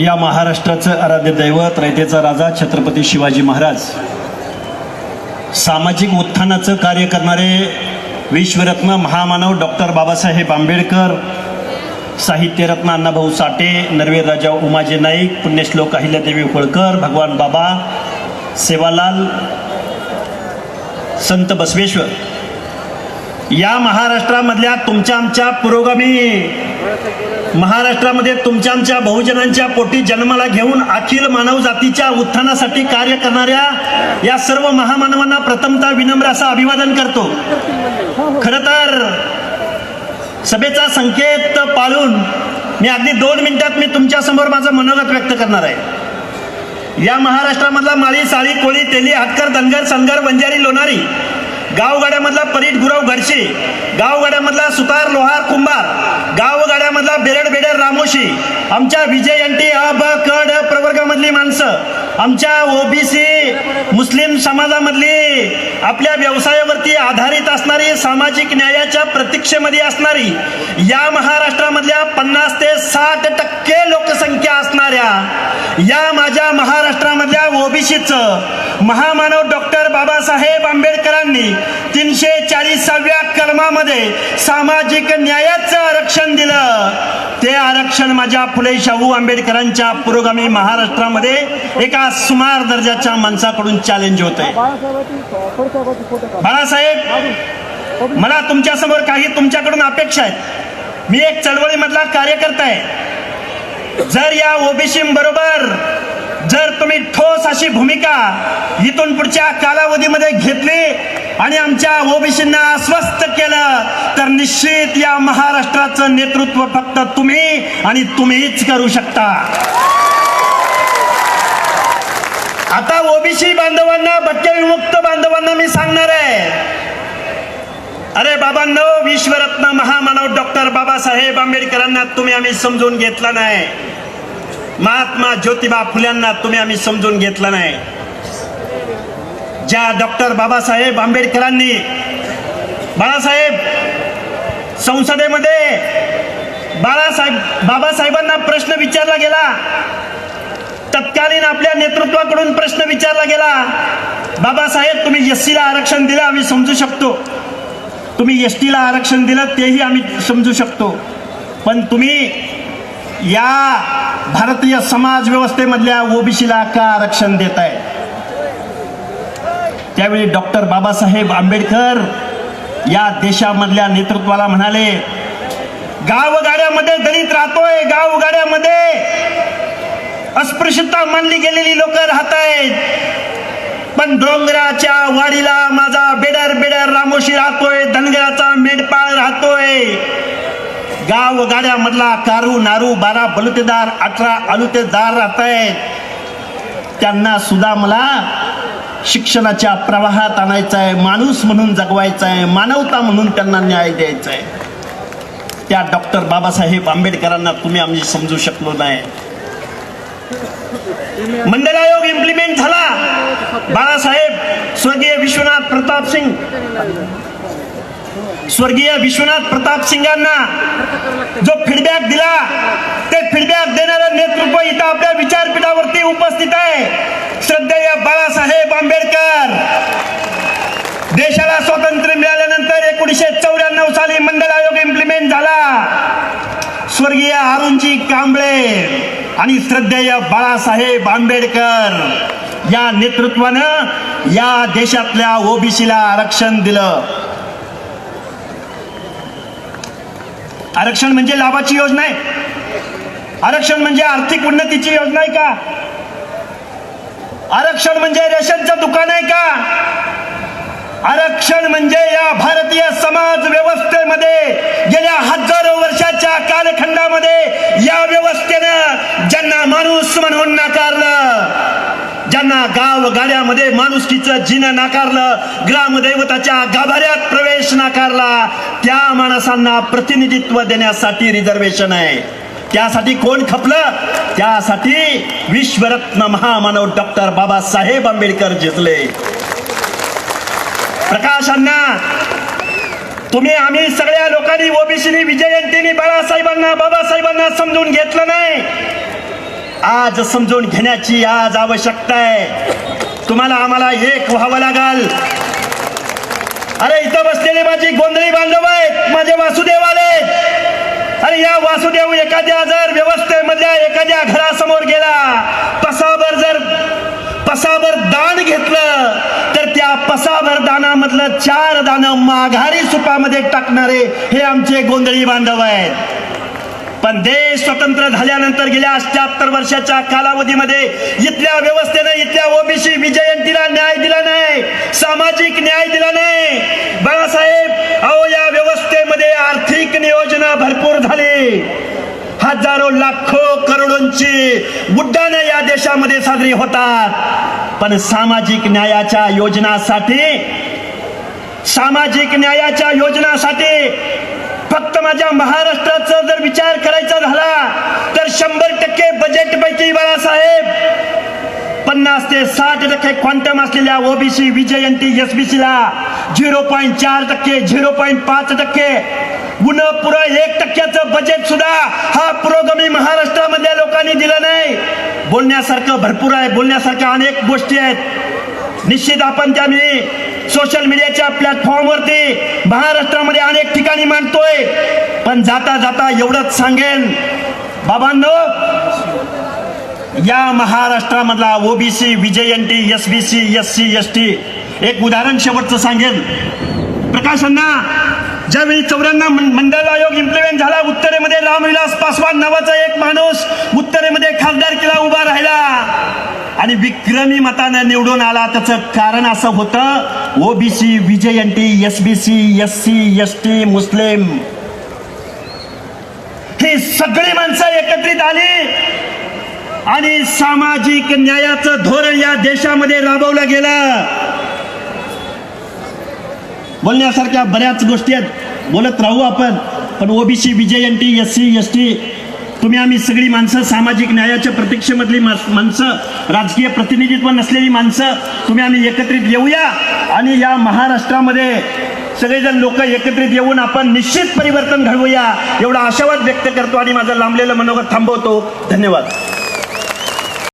या महाराष्ट्राचं आराध्य दैवत रयतेचा राजा छत्रपती शिवाजी महाराज. सामाजिक उत्थानाचं कार्य करणारे विश्वरत्न महामानव डॉक्टर बाबासाहेब आंबेडकर साहित्यरत्न अण्णाभाऊ साठे नरवीर राजा उमाजी नाईक पुण्यश्लोक अहिल्यादेवी होळकर भगवान बाबा सेवालाल संत बसवेश्वर. या महाराष्ट्रामधल्या तुमच्या आमच्या पुरोगामी महाराष्ट्रामध्ये तुमच्या आमच्या बहुजनांच्या पोटी जन्माला घेऊन अखिल मानव जातीच्या उत्थानासाठी कार्य करणाऱ्या या सर्व महामानवांना प्रथमतः विनम्र असं अभिवादन करतो. खर तर सभेचा संकेत पाळून मी अगदी दोन मिनिटात मी तुमच्यासमोर माझं मनोगत व्यक्त करणार आहे. या महाराष्ट्रामधला माळी साळी कोळी तेली हातकर धनगर सनगर बंजारी लोणारी गावगाड्यामधला परीट गुरव घडशी गावगाड्यामधला सुतार लोहार कुंभार गाव रामोशी आमच्या विजय अंटी अ ब प्रवर्गामधली माणसं. आमच्या ओबीसी मुस्लिम समाजामधली आपल्या व्यवसायावरती आधारित असणारी सामाजिक न्यायाच्या प्रतीक्षेमध्ये असणारी या महाराष्ट्रामधल्या पन्नास ते साठ टक्के लोकसंख्या असणाऱ्या या माझ्या महाराष्ट्रामधल्या ओबीसीचं महामानव डॉक्टर बाबासाहेब आंबेडकरांनी तीनशे चाळीसाव्या कलमामध्ये सामाजिक न्यायाचं आरक्षण दिलं. ते आरक्षण माझ्या फुले शाहू आंबेडकरांच्या पुरोगामी महाराष्ट्रामध्ये एका सुमार दर्जाच्या माणसाकडून चॅलेंज होत आहे बाळासाहेब मला तुमच्यासमोर काही तुमच्याकडून अपेक्षा आहेत. मी एक चळवळीमधला कार्यकर्ता आहे. जर या ओबीसी बरोबर जर तुम्ही ठोस अशी भूमिका इथून पुढच्या कालावधीमध्ये घेतली आणि आमच्या ओबीसींना अस्वस्थ केलं तर निश्चित या महाराष्ट्राचं नेतृत्व फक्त तुम्ही आणि तुम्हीच करू शकता. आता ओबीसी बांधवांना भटके विमुक्त बांधवांना मी सांगणार आहे. अरे बाबांनो विश्वरत्न महामानव डॉक्टर बाबासाहेब आंबेडकरांना तुम्ही आम्ही समजून घेतला नाही. महात्मा ज्योतिबा फुल्यांना तुम्ही आम्ही समजून घेतलं नाही. ज्या डॉक्टर बाबासाहेब आंबेडकरांनी बाळासाहेब संसदेमध्ये बाळासाहेब बाबासाहेबांना प्रश्न विचारला गेला. तत्कालीन आपल्या नेतृत्वाकडून प्रश्न विचारला गेला. बाबासाहेब तुम्ही एस सीला आरक्षण दिलं आम्ही समजू शकतो. तुम्ही एस टीला आरक्षण दिलं तेही आम्ही समजू शकतो. पण तुम्ही या भारतीय समाज व्यवस्थेमधल्या ओबीसीला का आरक्षण देत आहे त्यावेळी डॉक्टर बाबासाहेब आंबेडकर या देशामधल्या नेतृत्वाला म्हणाले गावगाड्यामध्ये दलित राहतोय गावगाड्यामध्ये अस्पृश्यता मानली गेलेली लोक राहत आहेत पण डोंगराच्या वाडीला माझा बेडर बेडर रामोशी राहतोय धनगराचा मेंढपाळ राहतोय. गाव गाड्यामधला कारू नारू बारा बलुतेदार अठरा अलुतेदार राहत आहेत. त्यांना सुद्धा मला शिक्षणाच्या प्रवाहात आणायचं आहे माणूस म्हणून जगवायचा आहे मानवता म्हणून त्यांना न्याय द्यायचा आहे. त्या डॉक्टर बाबासाहेब आंबेडकरांना तुम्ही आम्ही समजू शकलो नाही. मंडल आयोग इम्प्लिमेंट झाला. बाळासाहेब स्वर्गीय विश्वनाथ प्रताप सिंग. स्वर्गीय विश्वनाथ प्रताप सिंगांना जो फीडबॅक दिला ते फीडबॅक देणारं नेतृत्व इथं आपल्या विचारपीठावरती उपस्थित आहे. श्रद्धेय बाळासाहेब आंबेडकर. देशाला स्वातंत्र्य मिळाल्यानंतर एकोणीसशे चौऱ्याण्णव साली मंडल आयोग इम्प्लिमेंट झाला. स्वर्गीय अरुणजी कांबळे आणि श्रद्धेय बाळासाहेब आंबेडकर या नेतृत्वानं या देशातल्या ओबीसीला आरक्षण दिलं. आरक्षण म्हणजे लाभाची योजना आहे. आरक्षण म्हणजे आर्थिक उन्नतीची योजना आहे का? आरक्षण म्हणजे रेशनचं दुकान आहे का? आरक्षण म्हणजे या भारतीय समाज व्यवस्थेमध्ये गेल्या हजारो वर्षाच्या कालखंडामध्ये या व्यवस्थेनं ज्यांना माणूस म्हणून नाकारलं ज्यांना गाव गाड्यामध्ये माणुसकीचं जिन नाकारलं ग्रामदैवताच्या गाभाऱ्यात प्रवेश नाकारला त्या माणसांना प्रतिनिधित्व देण्यासाठी रिझर्वेशन आहे. त्यासाठी कोण खपलं? त्यासाठी विश्वरत्न महामानव डॉक्टर बाबासाहेब आंबेडकर जिंकले प्रकाशांना तुम्ही आम्ही सगळ्या लोकांनी ओबीसीनी विजयंतीनी बाळासाहेबांना बाबासाहेबांना समजून घेतलं नाही. आज समजून घेण्याची आज आवश्यकता आहे. तुम्हाला आम्हाला एक व्हावं लागल. अरे इथं बसलेले माझी गोंधळी बांधव आहेत माझे वासुदेव आले अरे या वासुदेव एखाद्या जर व्यवस्थेमधल्या एखाद्या घरासमोर गेला पसाभर जर पसाभर दान घेतलं तर त्या पसाभर दानामधलं चार दानं माघारी सुपामध्ये टाकणारे हे आमचे गोंधळी बांधव आहेत. पण देश स्वतंत्र झाल्यानंतर गेल्या अठ्याहत्तर वर्षाच्या कालावधीमध्ये इथल्या व्यवस्थेने इथल्या ओबीसी विजयंतीला न्याय दिला नाही सामाजिक न्याय दिला नाही. बाळासाहेब अहो या व्यवस्थेमध्ये आर्थिक नियोजन भरपूर झाली. हजारो लाखो करोडोंची उड्डाणं या देशामध्ये साजरी होतात. पण सामाजिक न्यायाच्या योजनासाठी सामाजिक न्यायाच्या योजनासाठी फक्त माझ्या महाराष्ट्राचा जर विचार करायचा झाला तर शंभर टक्के बजेट पैकी बाळासाहेब पन्नास ते साठ टक्के क्वांटम असलेल्या ओबीसी विजयंती एसबीसी ला झिरो पॉईंट चार टक्के झिरो पॉईंट पाच टक्के गुण पुरं एक टक्क्याचं बजेट सुद्धा हा पुरोगामी महाराष्ट्रामधल्या लोकांनी दिलं नाही. बोलण्यासारखं भरपूर आहे बोलण्यासारख्या अनेक गोष्टी आहेत. निश्चित आपण त्या मी सोशल मीडियाच्या प्लॅटफॉर्मवरती महाराष्ट्रामध्ये अनेक मानतोय पण जाता जाता एवढंच सांगेन. बाबांनो या महाराष्ट्रामधला OBC विजयंती S B C S C S T एक उदाहरण शेवटचं सांगेन. प्रकाशांना ज्यावेळी चौऱ्यांना मं- मंडळ आयोग इम्प्लिमेंट झाला उत्तरेमध्ये रामविलास पासवान नावाचा एक माणूस उत्तरेमध्ये खासदारकीला उभा राहिला. आणि विक्रमी मतानं निवडून आला त्याचं कारण असं होतं OBC विजयंती S B C S C S T Muslim. ही सगळी माणसं एकत्रित आली आणि सामाजिक न्यायाचं धोरण या देशामध्ये राबवलं गेलं. बोलण्यासारख्या बऱ्याच गोष्टी आहेत. बोलत राहू आपण पण OBC विजयंती S C S T तुम्ही आम्ही सगळी माणसं सामाजिक न्यायाच्या प्रतीक्षेमधली माणसं राजकीय प्रतिनिधित्व नसलेली माणसं तुम्ही आम्ही एकत्रित येऊया आणि या महाराष्ट्रामध्ये सगळेजण लोक एकत्रित येऊन आपण निश्चित परिवर्तन घडवूया एवढा आशावाद व्यक्त करतो आणि माझं लांबलेलं मनोगत थांबवतो. धन्यवाद.